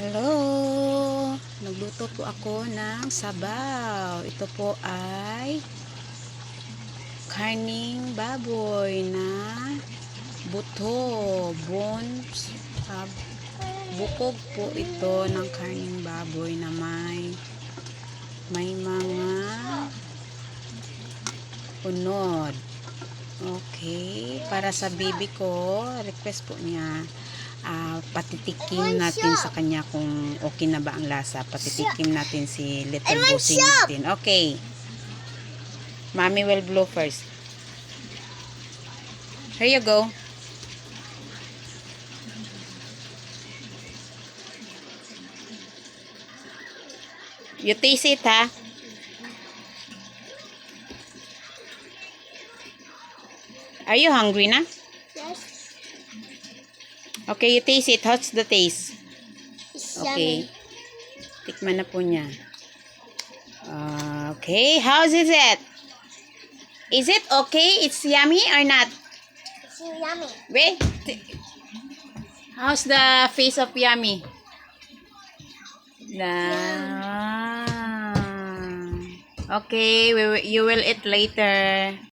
Hello! Nagluto po ako ng sabaw. Ito po ay karning baboy na buto, bones, ah, bukog po ito ng karning baboy na may may mga unod. Okay, para sa baby ko, request po niya patitikim natin sa kanya kung okay na ba ang lasa. Patitikim natin si little bossing natin. Okay. Mommy will blow first. Here you go. You taste it, ha? Are you hungry na? Okay, you taste it. How's the taste? It's Okay. yummy. Tikman na po niya. Uh, okay, how's is it? Is it okay? It's yummy or not? It's yummy. Wait. How's the face of yummy? Na. Okay, we, will- you will eat later.